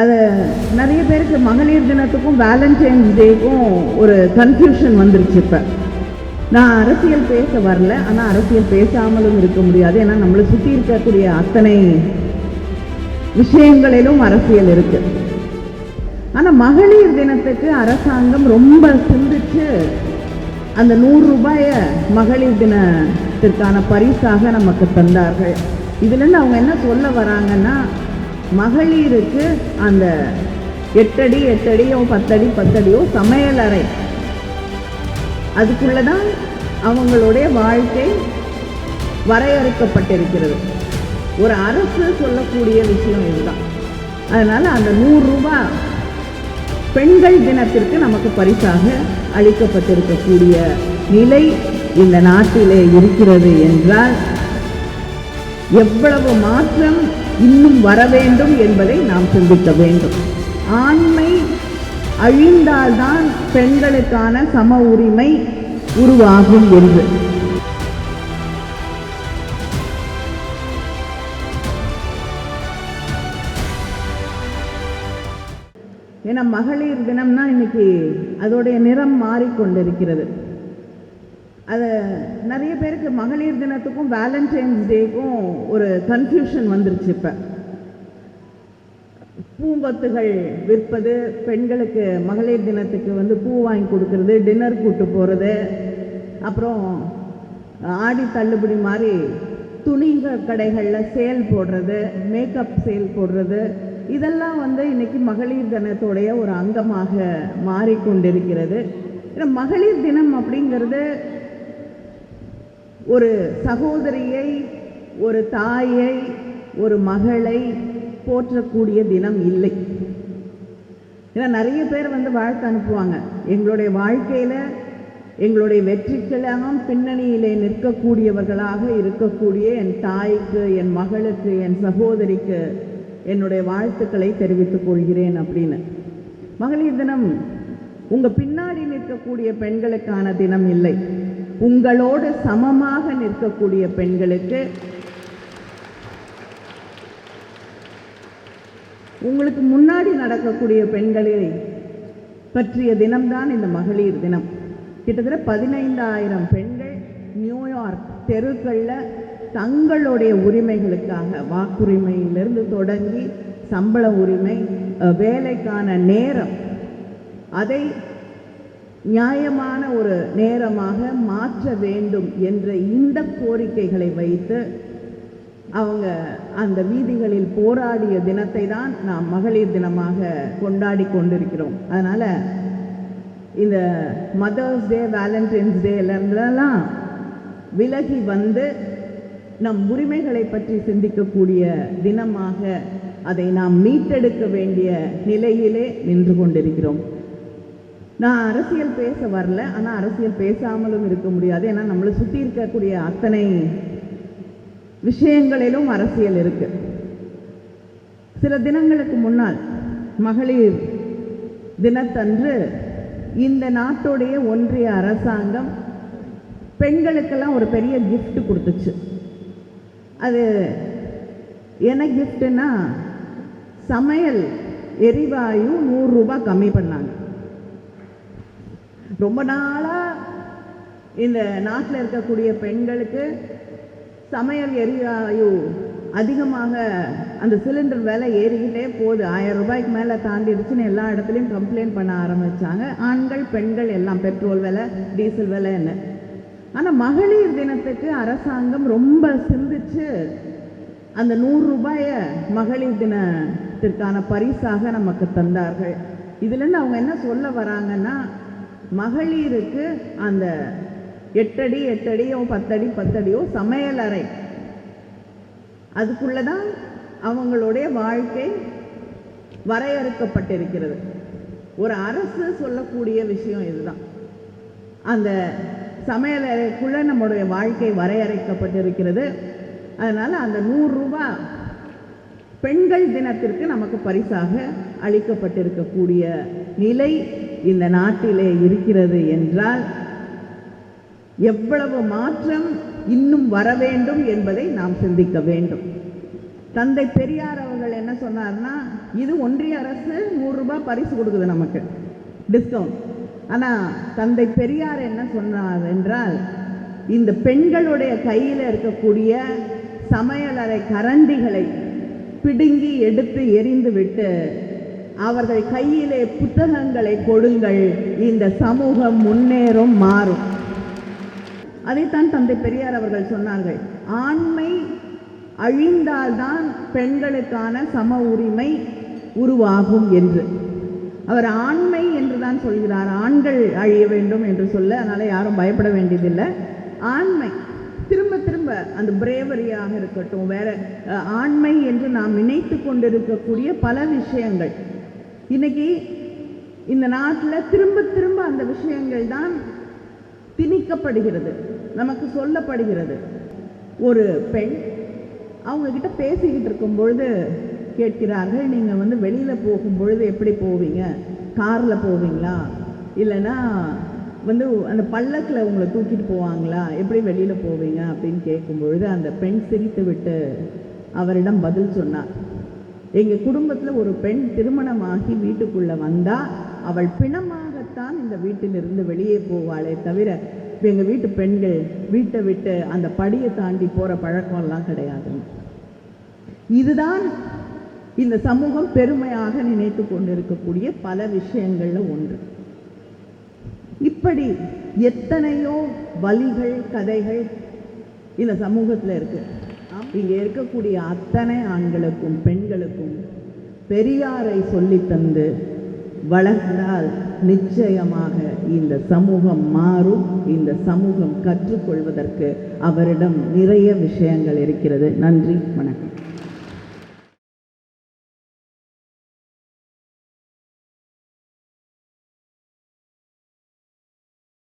அதை நிறைய பேருக்கு மகளிர் தினத்துக்கும் வேலண்டைன்ஸ் டேக்கும் ஒரு கன்ஃபியூஷன் வந்துருச்சு இப்போ. நான் அரசியல் பேச வரல ஆனால் அரசியல் பேசாமலும் இருக்க முடியாது. ஏன்னா நம்மளை சுற்றி இருக்கக்கூடிய அத்தனை விஷயங்களிலும் அரசியல் இருக்குது ஆனால் மகளிர் தினத்துக்கு அரசாங்கம் ரொம்ப சிந்திச்சு அந்த நூறு ரூபாயை மகளிர் தினத்திற்கான பரிசாக நமக்கு தந்தார்கள். இதுலேருந்து அவங்க என்ன சொல்ல வராங்கன்னா மகளிருக்கு அந்த எட்டடி எட்டடியோ பத்தடி பத்தடியோ சமையலறை அதுக்குள்ளே தான் அவங்களுடைய வாழ்க்கை வரையறுக்கப்பட்டிருக்கிறது. ஒரு அரசு சொல்லக்கூடிய விஷயம் இதுதான். அதனால் அந்த நூறுரூபா பெண்கள் தினத்திற்கு நமக்கு பரிசாக அளிக்கப்பட்டிருக்கக்கூடிய நிலை இந்த நாட்டிலே இருக்கிறது என்றால் எவ்வளவு மாற்றம் இன்னும் வர வேண்டும் என்பதை நாம் சிந்திக்க வேண்டும். ஆண்மை அழிந்தால்தான் பெண்களுக்கான சம உரிமை உருவாகும் என்று. ஏன்னா மகளிர் தினம்னா இன்னைக்கு அதோடைய நிறம் மாறிக்கொண்டிருக்கிறது. அது நிறைய பேருக்கு மகளிர் தினத்துக்கும் வேலண்டைன்ஸ் டேக்கும் ஒரு கன்ஃபியூஷன் வந்துருச்சு இப்போ. பூங்கொத்துகள் விற்பது பெண்களுக்கு மகளிர் தினத்துக்கு வந்து பூ வாங்கி கொடுக்கறது டின்னர் கூட்டு போகிறது அப்புறம் ஆடி தள்ளுபடி மாதிரி துணி கடைகளில் சேல் போடுறது மேக்கப் சேல் போடுறது இதெல்லாம் வந்து இன்றைக்கி மகளிர் தினத்துடைய ஒரு அங்கமாக மாறிக்கொண்டிருக்கிறது. மகளிர் தினம் அப்படிங்கிறது ஒரு சகோதரியை ஒரு தாயை ஒரு மகளை போற்றக்கூடிய தினம் இல்லை. ஏன்னா நிறைய பேர் வந்து வாழ்த்து அனுப்புவாங்க. எங்களுடைய வாழ்க்கையில் எங்களுடைய வெற்றிக்கெல்லாம் பின்னணியிலே நிற்கக்கூடியவர்களாக இருக்கக்கூடிய என் தாய்க்கு என் மகளுக்கு என் சகோதரிக்கு என்னுடைய வாழ்த்துக்களை தெரிவித்துக் கொள்கிறேன் அப்படின்னு. மகளிர் தினம் உங்கள் பின்னாடி நிற்கக்கூடிய பெண்களுக்கான தினம் இல்லை. உங்களோடு சமமாக நிற்கக்கூடிய பெண்களுக்கு உங்களுக்கு முன்னாடி நடக்கக்கூடிய பெண்களை பற்றிய தினம்தான் இந்த மகளிர் தினம். கிட்டத்தட்ட பதினைந்தாயிரம் பெண்கள் நியூயார்க் தெருக்களில் தங்களுடைய உரிமைகளுக்காக வாக்குரிமையிலிருந்து தொடங்கி சம்பள உரிமை வேலைக்கான நேரம் அதை நியாயமான ஒரு நேரமாக மாற்ற வேண்டும் என்ற இந்த கோரிக்கைகளை வைத்து அவங்க அந்த வீதிகளில் போராடிய தினத்தை தான் நாம் மகளிர் தினமாக கொண்டாடி கொண்டிருக்கிறோம். அதனால் இந்த மதர்ஸ் டே வேலண்டைன்ஸ் டேலேருந்துலாம் விலகி வந்து நம் உரிமைகளை பற்றி சிந்திக்கக்கூடிய தினமாக அதை நாம் மீட்டெடுக்க வேண்டிய நிலையிலே நின்று கொண்டிருக்கிறோம். நான் அரசியல் பேச வரல ஆனால் அரசியல் பேசாமலும் இருக்க முடியாது. ஏன்னா நம்மளை சுற்றி இருக்கக்கூடிய அத்தனை விஷயங்களிலும் அரசியல் இருக்கு. சில தினங்களுக்கு முன்னால் மகளிர் தினத்தன்று இந்த நாட்டுடைய ஒன்றிய அரசாங்கம் பெண்களுக்கெல்லாம் ஒரு பெரிய கிஃப்ட் கொடுத்துச்சு. அது என்ன கிஃப்ட்னா சமையல் எரிவாயு நூறுரூபா கம்மி பண்ணாங்க. ரொம்ப நாளாக இந்த நாட்டில் இருக்கக்கூடிய பெண்களுக்கு சமையல் எரிவாயு அதிகமாக அந்த சிலிண்டர் விலை ஏறிக்கிட்டே போகுது. ஆயிரம் ரூபாய்க்கு மேலே தாண்டிடுச்சுன்னு எல்லா இடத்துலையும் கம்ப்ளைண்ட் பண்ண ஆரம்பிச்சாங்க. ஆண்கள் பெண்கள் எல்லாம் பெட்ரோல் விலை டீசல் விலை என்ன ஆனால் மகளிர் தினத்துக்கு அரசாங்கம் ரொம்ப சிந்திச்சு அந்த நூறு ரூபாயை மகளிர் தினத்திற்கான பரிசாக நமக்கு தந்தார்கள். இதுலேருந்து அவங்க என்ன சொல்ல வராங்கன்னா மகளிருக்கு அந்த எட்டடி எட்டடியோ பத்தடி பத்தடியோ சமையலறை அதுக்குள்ளதான் அவங்களுடைய வாழ்க்கை வரையறுக்கப்பட்டிருக்கிறது. ஒரு அரசு சொல்லக்கூடிய விஷயம் இதுதான். அந்த சமையலறைக்குள்ளே நம்முடைய வாழ்க்கை வரையறைக்கப்பட்டிருக்கிறது. அதனால் அந்த நூறுரூபா பெண்கள் தினத்திற்கு நமக்கு பரிசாக அளிக்கப்பட்டிருக்கக்கூடிய நிலை இந்த நாட்டிலே இருக்கிறது என்றால் எவ்வளவு மாற்றம் இன்னும் வர வேண்டும் என்பதை நாம் சிந்திக்க வேண்டும். தந்தை பெரியார் அவர்கள் என்ன சொன்னார்னா இது ஒன்றிய அரசு நூறுரூபா பரிசு கொடுக்குது நமக்கு டிஸ்கவுண்ட் ஆனால் தந்தை பெரியார் என்ன சொன்னார் என்றால் இந்த பெண்களுடைய கையில் இருக்கக்கூடிய சமையலறை கரண்டிகளை பிடுங்கி எடுத்து எரிந்து விட்டு அவர்கள் கையிலே புத்தகங்களை கொடுங்கள். இந்த சமூகம் முன்னேறும் மாறும். அதைத்தான் தந்தை பெரியார் அவர்கள் சொன்னார்கள். ஆண்மை அழிந்தால்தான் பெண்களுக்கான சம உரிமை உருவாகும் என்று. அவர் ஆண்மை என்று தான் சொல்கிறார். ஆண்கள் அழிய வேண்டும் என்று சொல்ல அதனால் யாரும் பயப்பட வேண்டியதில்லை. ஆண்மை திரும்ப திரும்ப அந்த பிரேவரியாக இருக்கட்டும் வேற ஆண்மை என்று நாம் நினைத்து கொண்டிருக்கக்கூடிய பல விஷயங்கள். இன்னைக்கு இந்த நாட்டில் திரும்ப திரும்ப அந்த விஷயங்கள் தான் திணிக்கப்படுகிறது. நமக்கு சொல்லப்படுகிறது. ஒரு பெண் அவங்க கிட்ட பேசிக்கிட்டு இருக்கும் பொழுது கேட்கிறார்கள் நீங்கள் வந்து வெளியில் போகும் பொழுது எப்படி போவீங்க? காரில் போவீங்களா? இல்லைன்னா வந்து அந்த பல்லக்கில் உங்களை தூக்கிட்டு போவாங்களா? எப்படி வெளியில் போவீங்க? அப்படின்னு கேட்கும் பொழுது அந்த பெண் சிரித்து விட்டு அவரிடம் பதில் சொன்னார். எங்கள் குடும்பத்தில் ஒரு பெண் திருமணமாகி வீட்டுக்குள்ளே வந்தால் அவள் பிணமாகத்தான் இந்த வீட்டிலிருந்து வெளியே போவாளே தவிர எங்கள் வீட்டு பெண்கள் வீட்டை விட்டு அந்த படியை தாண்டி போகிற பழக்கம்லாம் கிடையாது. இதுதான் இந்த சமூகம் பெருமையாக நினைத்து கொண்டிருக்கக்கூடிய பல விஷயங்களில் ஒன்று. இப்படி எத்தனையோ வலிகள் கதைகள் இந்த சமூகத்தில் இருக்குது இங்கே இருக்கக்கூடிய அத்தனை ஆண்களுக்கும் பெண்களுக்கும் பெரியாரை சொல்லித்தந்து வளர்ந்தால் நிச்சயமாக இந்த சமூகம் மாறும். இந்த சமூகம் கற்றுக்கொள்வதற்கு அவரிடம் நிறைய விஷயங்கள் இருக்கிறது. நன்றி வணக்கம்.